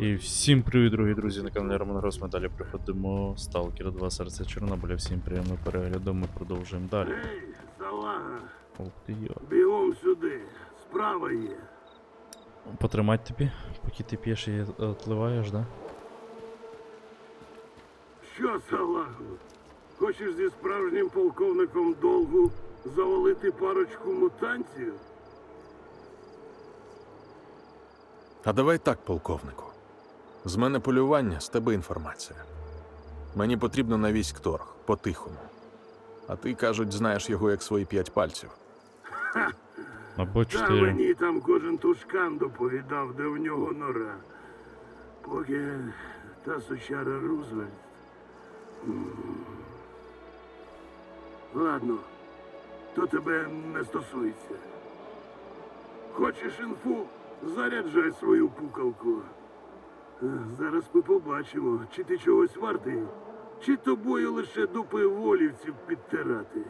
І всім привіт, дорогі друзі, на каналі Роман Грос. Ми далі приходимо Сталкер 2 серця Чорнобиля. Всім приємного перегляду. Ми продовжуємо далі. Ей, салага, Ух ти йо. бігом сюди. Справа є. Потримать тобі, поки ти п'єш і отливаєш, да? Що, салагу? Хочеш зі справжнім полковником долгу завалити парочку мутантів? А давай так, полковнику. З мене полювання, з тебе інформація. Мені потрібно на військ торг, по-тихому. А ти, кажуть, знаєш його як свої п'ять пальців. Або Та чотири. мені там кожен тушкан доповідав, де в нього нора. Поки та сучара Рузвельт. М. Ладно, то тебе не стосується. Хочеш інфу? Заряджай свою пукалку. Зараз ми побачимо, чи ти чогось вартий, чи тобою лише дупи волівців підтирати.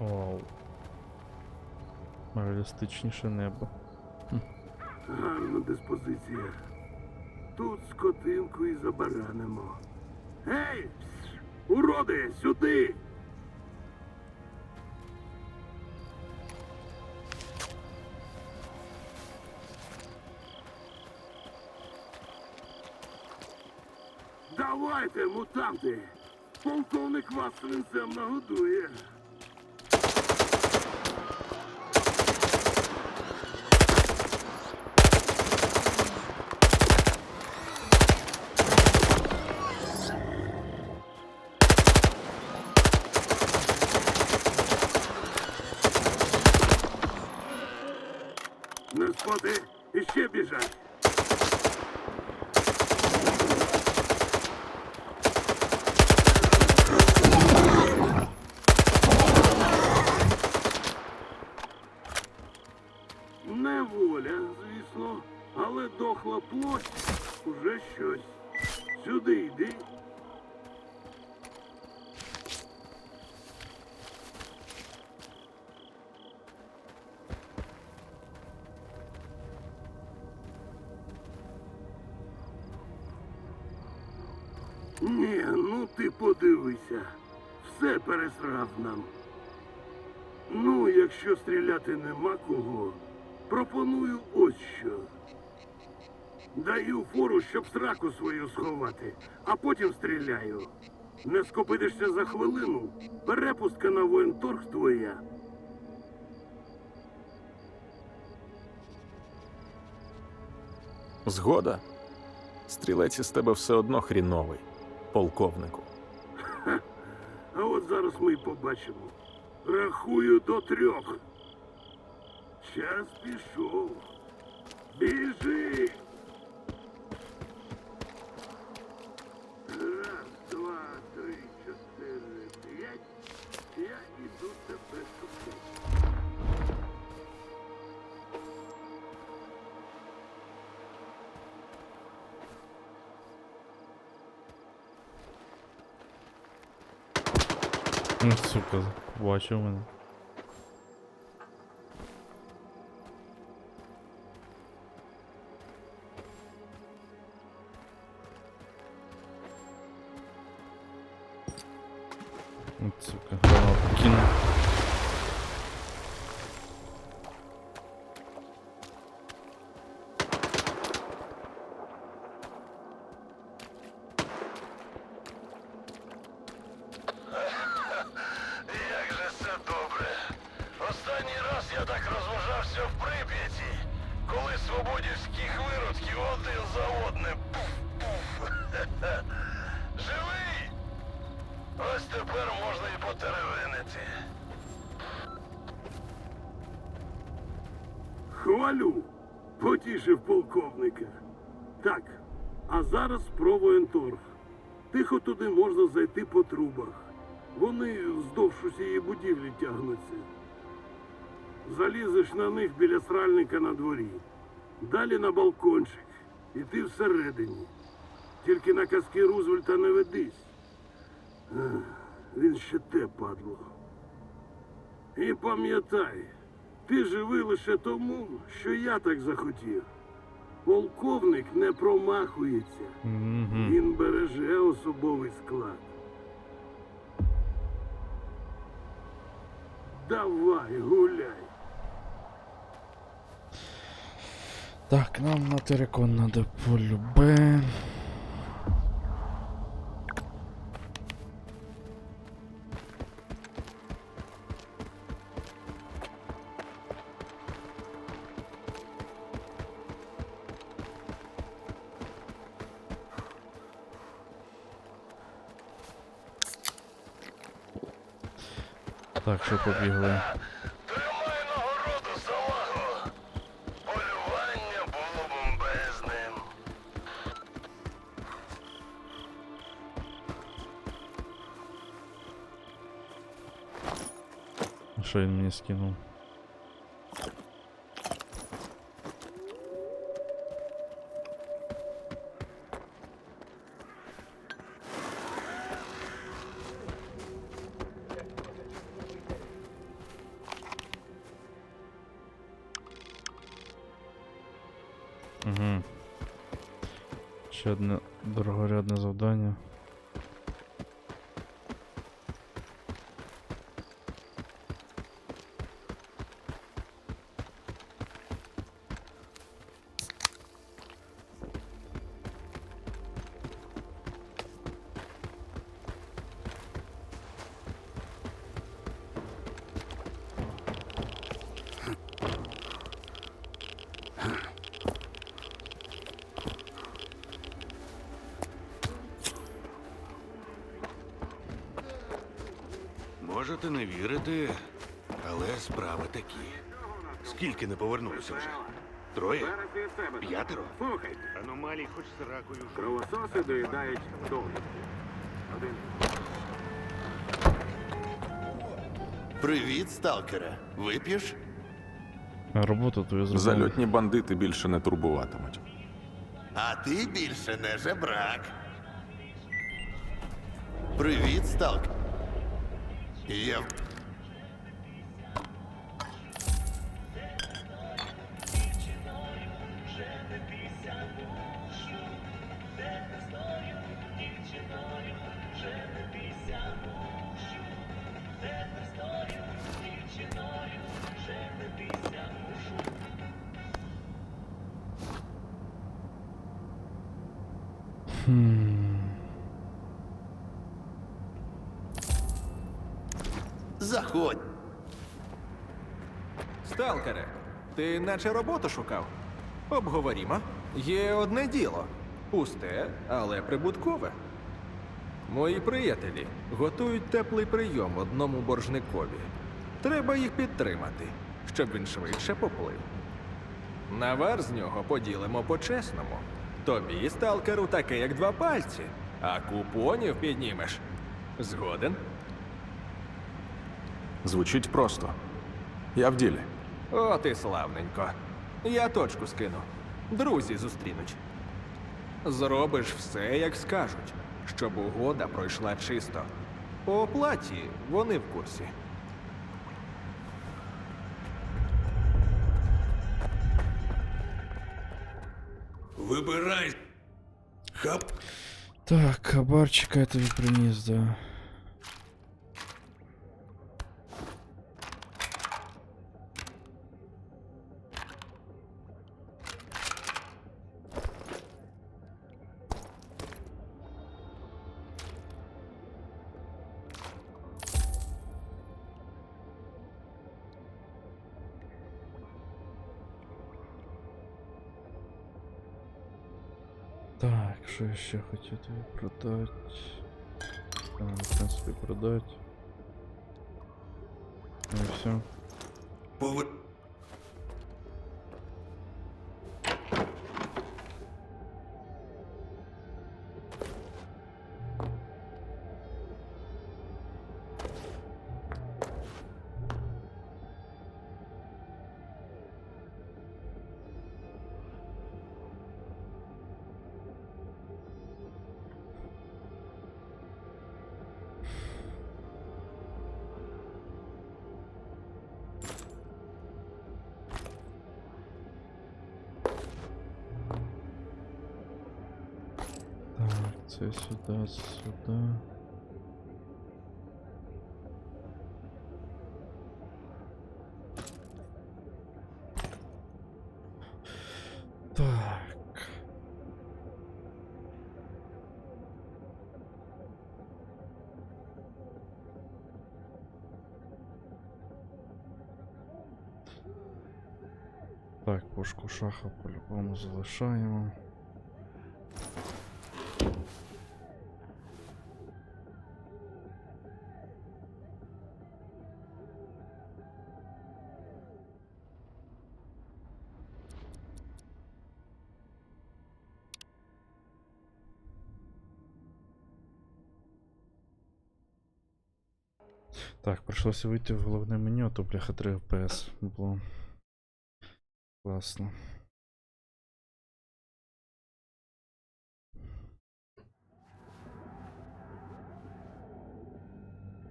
Вау. Реалістичніше небо. Гарна диспозиція. Тут скотинку і забаранимо. Гей! Уроди, сюди! Давайте, мутанти! Полковник вас свинцем нагодує. Ні, ну ти подивися. Все пересрав нам. Ну, якщо стріляти нема кого, пропоную ось що. Даю фору, щоб сраку свою сховати, а потім стріляю. Не скопитишся за хвилину, перепустка на воєнторг твоя. Згода? Стрілець із тебе все одно хріновий, полковнику. А от зараз ми й побачимо. Рахую до трьох. Час пішов. Біжи. Сука, бачив мене. Тепер можна і потеревенити. Хвалю, потішив полковника. Так, а зараз про воєнторг. Тихо туди можна зайти по трубах. Вони вздовж усієї будівлі тягнуться. Залізеш на них біля сральника на дворі. Далі на балкончик. І ти всередині. Тільки на казки Рузвельта не ведись. Він ще те падло. І пам'ятай, ти живий лише тому, що я так захотів. Полковник не промахується. Він береже особовий склад. Давай, гуляй. Так, нам на терикон надо полюбе. Побігли. Тримай нагороду салагу. Полювання було бомбезним. Що він мені скинув? Угу. Ще одне дорогорядне завдання. Не вже? Троє? П'ятеро? Слухайте, Аномалій хоч з ракою. кровососи доїдають довгістю. Один. Привіт, сталкере. Вип'єш? Роботу твою зробили. Зальотні бандити більше не турбуватимуть. А ти більше не жебрак. Привіт, сталкер. Я. Заходь. Наче роботу шукав? Обговорімо. Є одне діло. Пусте, але прибуткове. Мої приятелі готують теплий прийом одному боржникові. Треба їх підтримати, щоб він швидше поплив. Навар з нього поділимо по-чесному. Тобі, сталкеру, таке, як два пальці, а купонів піднімеш. Згоден? Звучить просто. Я в ділі. От і славненько. Я точку скину. Друзі зустрінуть. Зробиш все, як скажуть, щоб угода пройшла чисто. По оплаті вони в курсі. Вибирай. Хап. Так, хабарчика я тобі приніс, да. Так, що я ще хотів тобі продати? А, в принципі, продати. Ну і все. Це сюди, сюди. Так. Так, пушку шаха по-любому залишаємо. Так, прийшлося вийти в головне меню, а то бляха 3 FPS було. Класно.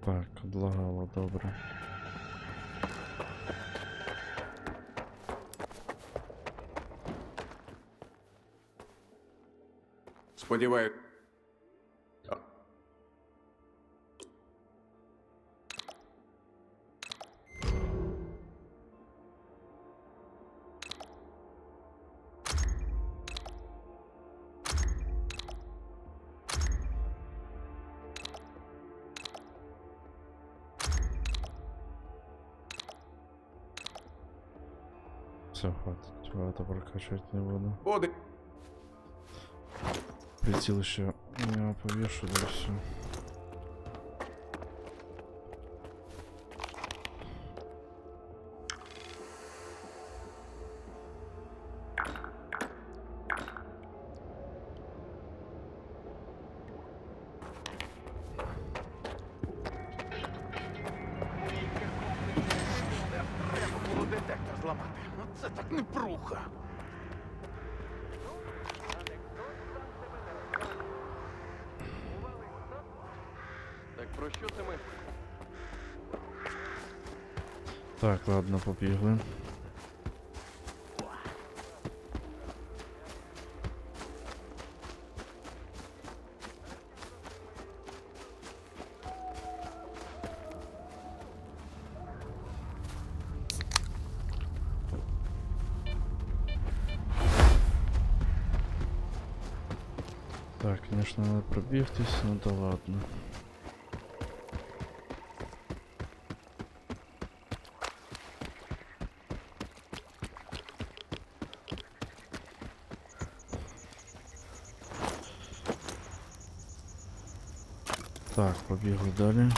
Так, odлагало, добре. Сподіваюсь. Все, хватит. Это прокачать не буду. Буде. Прицел еще я повешу, да все. Ладно, побігли. Так, конечно, надо пробігтись, ну да ладно. Так, побігли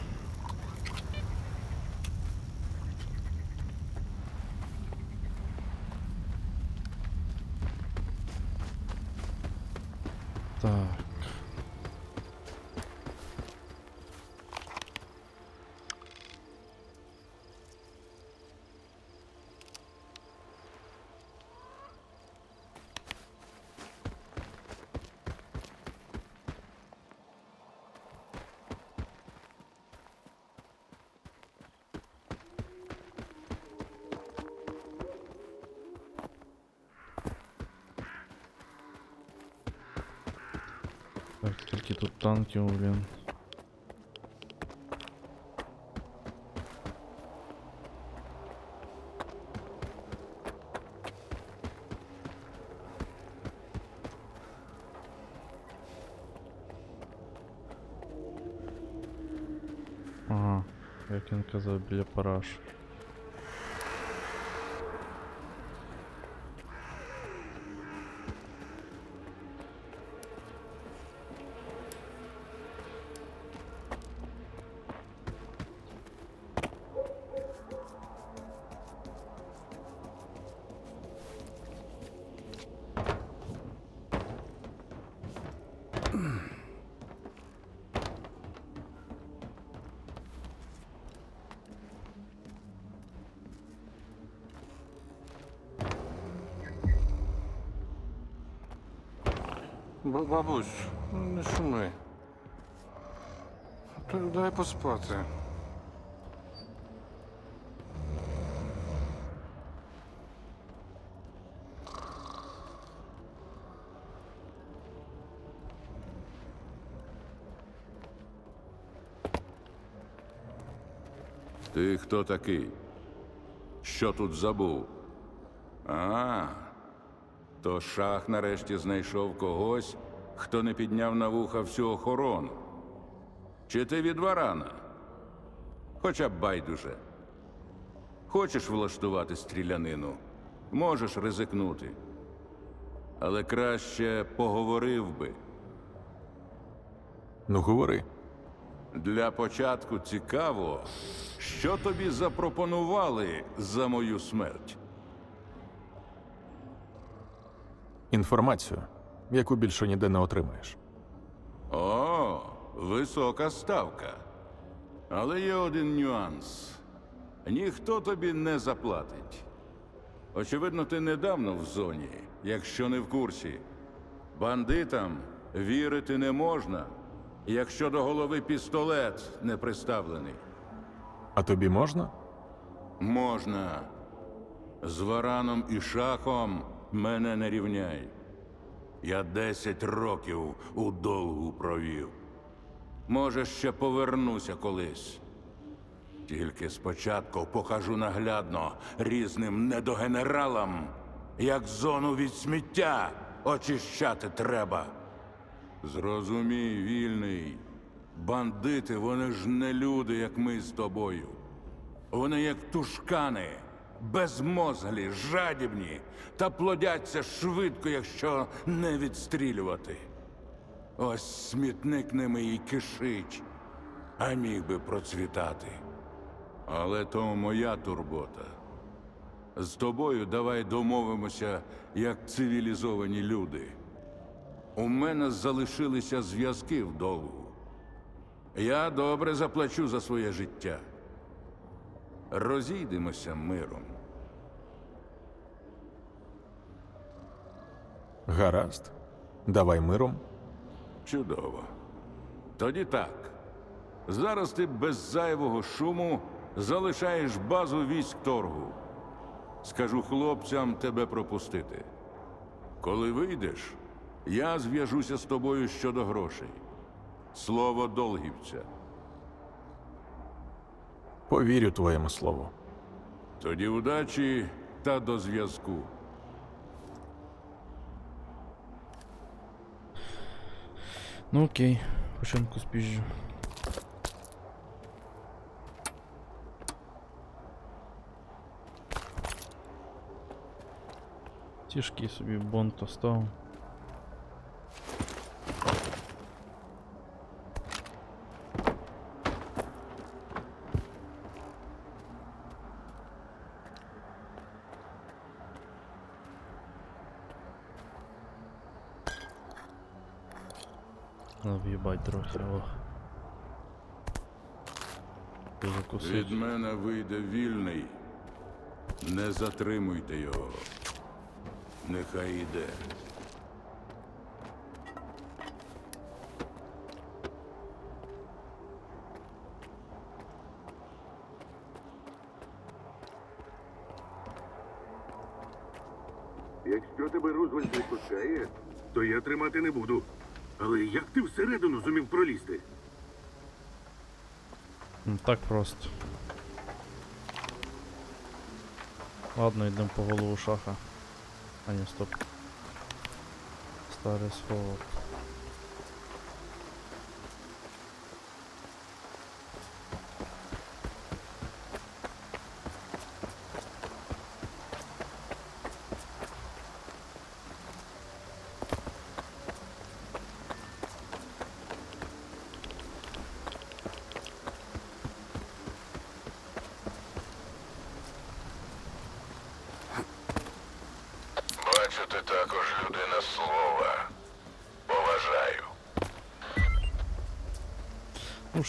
Так, тільки тут танків, блін. Ага, як він казав, біля параш. Бабусь, ну, не шуми. Дай поспати. Ти хто такий? Що тут забув? А, то шах нарешті знайшов когось, хто не підняв на вуха всю охорону. Чи ти від варана? Хоча б байдуже. Хочеш влаштувати стрілянину? Можеш ризикнути. Але краще поговорив би. Ну, говори. Для початку цікаво, що тобі запропонували за мою смерть. Інформацію, яку більше ніде не отримаєш. О, висока ставка. Але є один нюанс: ніхто тобі не заплатить. Очевидно, ти недавно в зоні, якщо не в курсі. Бандитам вірити не можна, якщо до голови пістолет не приставлений. А тобі можна? Можна. З вараном і шахом мене не рівняй. Я десять років у долгу провів. Може, ще повернуся колись. Тільки спочатку покажу наглядно різним недогенералам, як зону від сміття очищати треба. Зрозумій, вільний. Бандити, вони ж не люди, як ми з тобою. Вони як тушкани, безмозглі, жадібні та плодяться швидко, якщо не відстрілювати. Ось смітник ними і кишить, а міг би процвітати. Але то моя турбота. З тобою давай домовимося, як цивілізовані люди. У мене залишилися зв'язки вдовгу. Я добре заплачу за своє життя. Розійдемося миром. Гаразд. Давай миром. Чудово. Тоді так. Зараз ти без зайвого шуму залишаєш базу військ торгу. Скажу хлопцям тебе пропустити. Коли вийдеш, я зв'яжуся з тобою щодо грошей. Слово долгівця. Повірю твоєму слову. Тоді удачі та до зв'язку. Ну окей, починку спіжджу. Тяжкий собі бонт остав. Надо в'їбать трохи, ох. Закусить. Від мене вийде вільний. Не затримуйте його. Нехай йде. Якщо тебе Рузвельт не пускає, то я тримати не буду. Але як ти всередину зумів пролізти? Ну так просто. Ладно, йдемо по голову шаха. А ні, стоп. Старий сховок.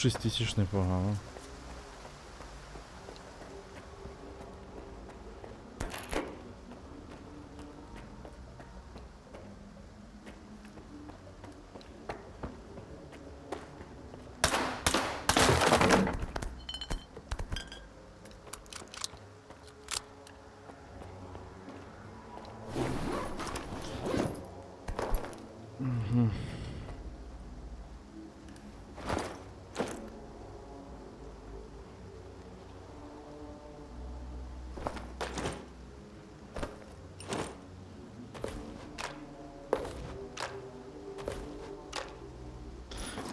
6 тисяч непогано. Mm-hmm.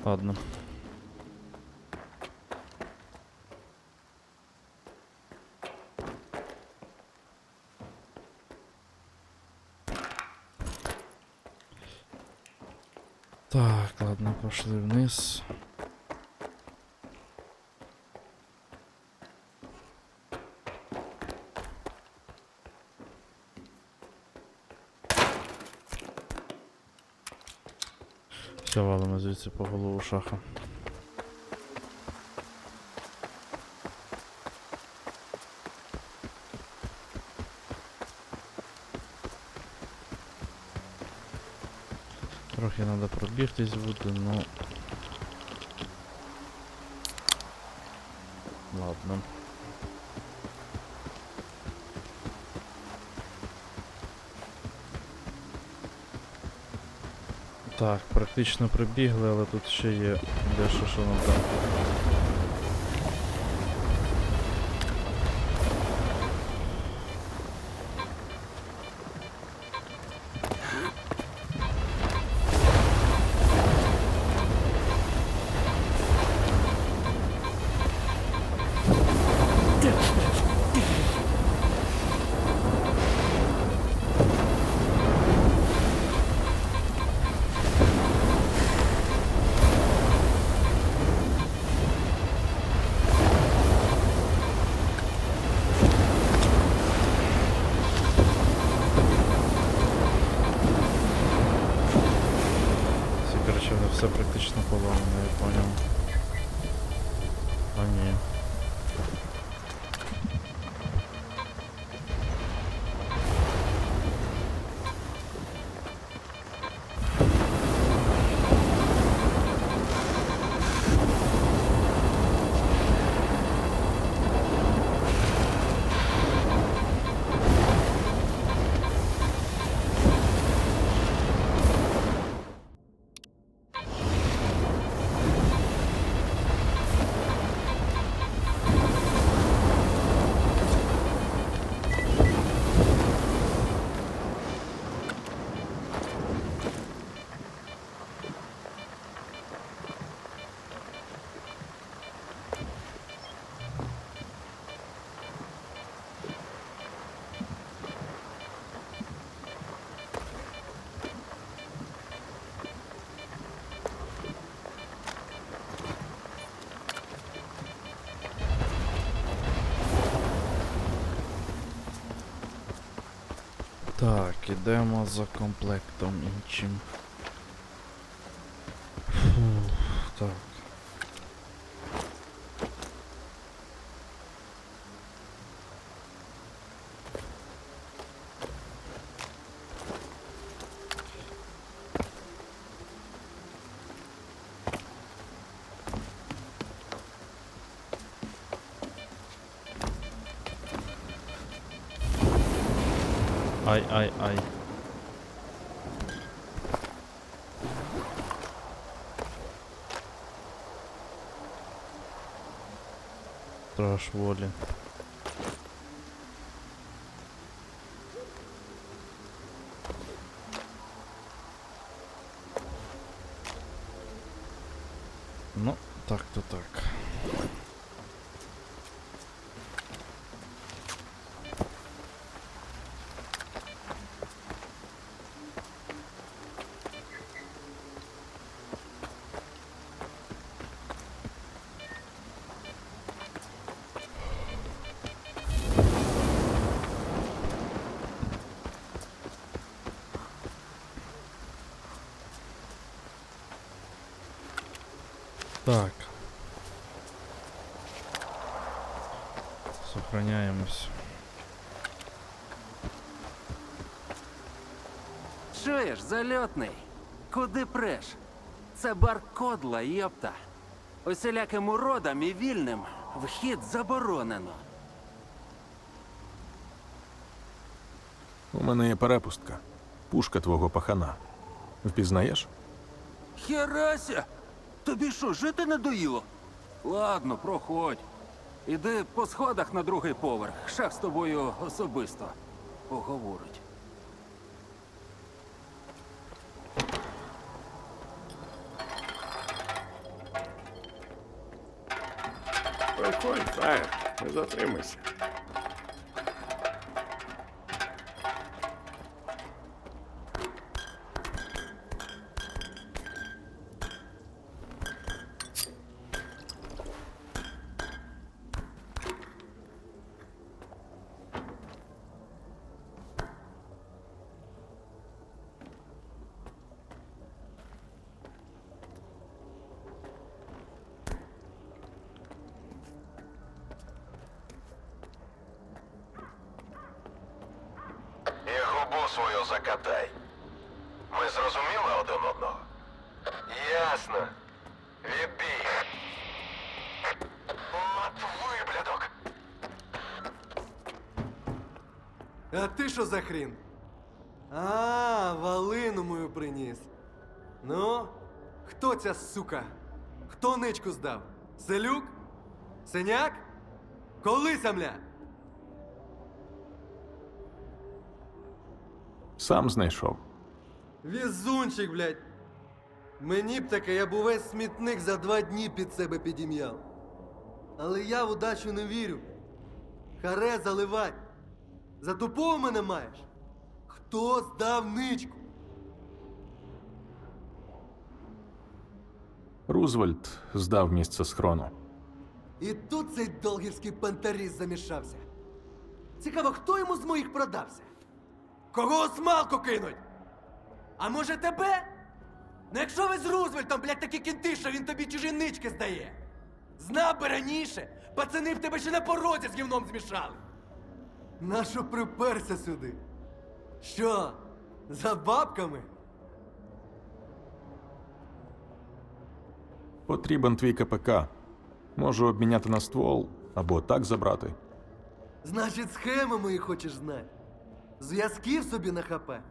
Ладно. Так, ладно, пошли вниз. Валимо по голову шаха. Трохи треба пробігтись буде, ну. Ладно. Так, практично прибігли, але тут ще є дещо, що нам Всі, Так, ідемо за комплектом іншим. Ай-ай-ай. Страш воли. Так. Сохраняємось. Чуєш, зальотний? Куди преш? Це бар кодла, йопта. Усіляким уродам і вільним вхід заборонено. У мене є перепустка. Пушка твого пахана. Впізнаєш? Херася! Тобі що, жити надоїло? Ладно, проходь. Іди по сходах на другий поверх. Шеф з тобою особисто поговорить. Приходь, Фраєр, не затримайся. Закатай. Ми зрозуміли один одного? Ясно. Відбій. От виблядок. А ти що за хрін? А, валину мою приніс. Ну, хто ця сука? Хто ничку здав? Селюк? Синяк? Коли самля? Сам знайшов. Візунчик, блядь. Мені б таке, я б увесь смітник за два дні під себе підім'яв. Але я в удачу не вірю. Харе заливай. За тупого мене маєш? Хто здав ничку? Рузвельт здав місце схрону. І тут цей долгірський пантаріст замішався. Цікаво, хто йому з моїх продався? Кого смалку кинуть? А може тебе? Ну якщо ви з Рузвельтом, блядь, такі кінти, що він тобі чужі нички здає. Знав би раніше, пацани б тебе ще на порозі з гівном змішали. Нащо приперся сюди? Що? За бабками? Потрібен твій КПК. Можу обміняти на ствол або так забрати. Значить, схеми мої хочеш знати. Зв'язків собі нахапе.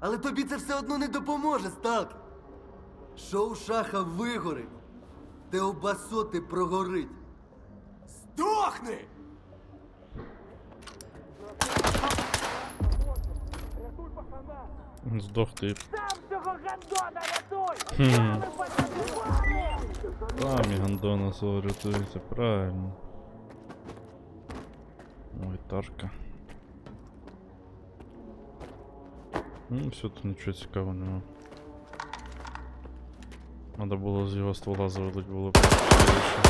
Але тобі це все одно не допоможе, сталкер. Шоу шаха вигорить, те обасоти прогорить. Здохни! Здох ти. Хм. Самі гандона свого рятується, правильно. Ой, тарка. Ну, все тут нічого цікавого нема. Надо було з його ствола завалить було б. цікавіше.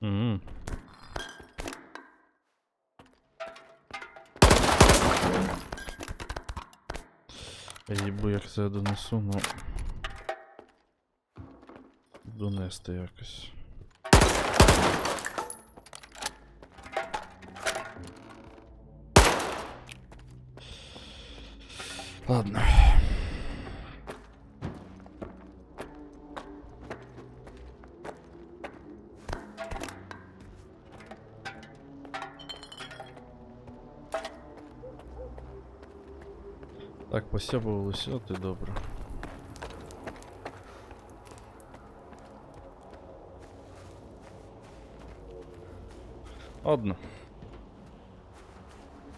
Мгм. Я їбу, як це я донесу, ну. Донести якось. Ладно. Так, посябувалося, от і добре. Ладно.